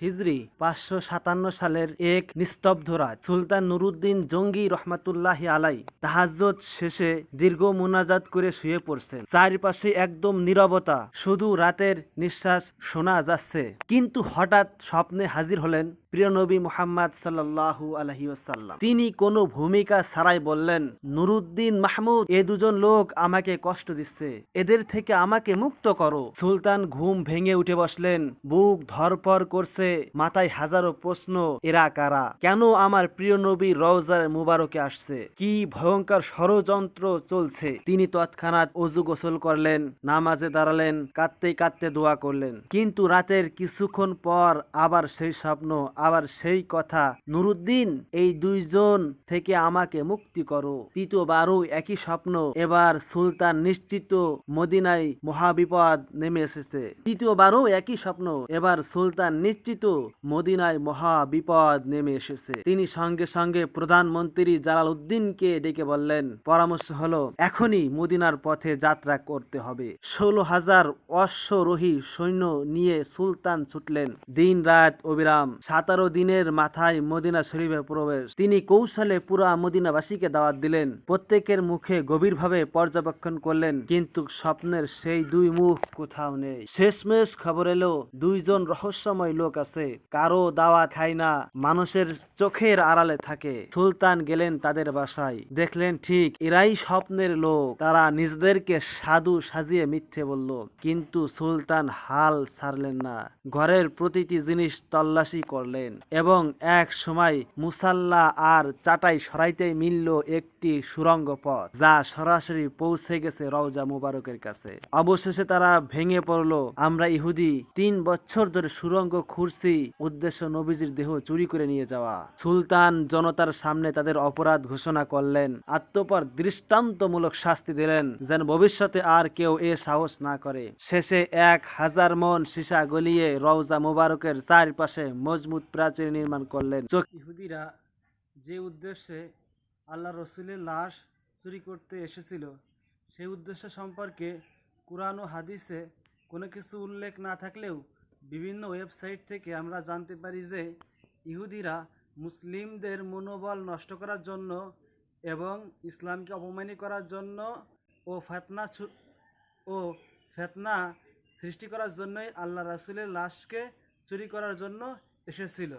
হিজরি পাঁচশো সাতান্ন সালের এক নিস্তব্ধ রাত সুলতান নুরুদ্দিন জঙ্গি রহমাতুল্লাহি আলাই তাহাজ্জত শেষে দীর্ঘ মুনাজাত করে শুয়ে পড়ছেন। চারিপাশে একদম নীরবতা, শুধু রাতের নিঃশ্বাস শোনা যাচ্ছে। কিন্তু হঠাৎ স্বপ্নে হাজির হলেন প্রিয় নবী মোহাম্মদ সাল্লাল্লাহু আলহি ওসাল্লাম তিনি কোনো ভূমিকা ছাড়াই বললেন, নুরুদ্দিন মাহমুদ, এ দুজন লোক আমাকে কষ্ট দিচ্ছে। এদের থেকে আমাকে মুক্ত করো। সুলতান ঘুম ভেঙে উঠে বসলেন, বুক ধরপর করছে মাথায় হাজারো প্রশ্ন, এরা কারা? কেন আমার প্রিয় নবী রওজার মুবারকে আসছে? কি ভয়ঙ্কর ষড়যন্ত্র চলছে? তিনি তৎক্ষণাৎ অজু গোসল করলেন, নামাজে দাঁড়ালেন, কাঁদতে কাঁদতে দোয়া করলেন। কিন্তু রাতের কিছুক্ষণ পর আবার সেই স্বপ্ন, আবার সেই কথা, নুরুদ্দিন, এই দুইজন থেকে আমাকে মুক্তি করো। তৃতীয়বারও একই স্বপ্ন, এবার সুলতান নিশ্চিত মদিনায় মহাবিপদ নেমে এসেছে। তৃতীয়বারও একই স্বপ্ন, এবার সুলতান নিশ্চিত মদিনায় মহা বিপদ নেমে এসেছে। তিনি সঙ্গে সঙ্গে প্রধানমন্ত্রী জালাল উদ্দিনকে ডেকে বললেন, পরামর্শ হলো, এখনই মদিনার পথে যাত্রা করতে হবে। ষোলো হাজার অশ্বরোহী সৈন্য নিয়ে সুলতান ছুটলেন। দিন রাত অবিরাম, সাতারো দিনের মাথায় মদিনা শরীফে প্রবেশ। তিনি কৌশলে পুরা মদিনাবাসীকে দাওয়াত দিলেন। প্রত্যেকের মুখে গভীরভাবে পর্যবেক্ষণ করলেন, কিন্তু স্বপ্নের সেই দুই মুখ কোথাও নেই। শেষমেশ খবর এলো, দুইজন রহস্যময় লোক আছে কারও দাওয়া খায় না। মানুষের চোখের আড়ালে থাকে। সুলতান গেলেন তাদের বাসায়। দেখলেন, ঠিক এরাই স্বপ্নের লোক। তারা নিজেদেরকে সাধু সাজিয়ে মিথ্যে বলল। কিন্তু সুলতান হাল ছাড়লেন না। ঘরের প্রতিটি জিনিস তল্লাশি করলেন এবং এক সময় মুসাল্লা আর চাটাই সরাইতে মিলল একটি সুরঙ্গ পথ, যা সরাসরি পৌঁছে গেছে রওজা মুবারকের কাছে। অবশেষে তারা ভেঙে পড়ল। আমরা ইহুদি, তিন বছর ধরে সুরঙ্গ খুঁড়ছি উদ্দেশ্য নবীজির দেহ চুরি করে নিয়ে যাওয়া। সুলতান জনতার সামনে তাদের অপরাধ ঘোষণা করলেন, আত্মপর দৃষ্টান্তমূলক শাস্তি দিলেন, যেন ভবিষ্যতে আর কেউ এ সাহস না করে। শেষে এক হাজার মন সীসা গলিয়ে রওজা মুবারকের চারপাশে মজবুত প্রাচীর নির্মাণ করলেন। ইহুদিরা যে উদ্দেশ্যে আল্লাহ রসুলের লাশ চুরি করতে এসেছিল, সেই উদ্দেশ্য সম্পর্কে কোরআন ও হাদিসে কোনো কিছু উল্লেখ না থাকলেও বিভিন্ন ওয়েবসাইট থেকে আমরা জানতে পারি যে ইহুদিরা মুসলিমদের মনোবল নষ্ট করার জন্য এবং ইসলামকে অপমানী করার জন্য ও ফেতনা ও ফেতনা সৃষ্টি করার জন্যই আল্লাহ রাসুলের লাশকে চুরি করার জন্য এসেছিল।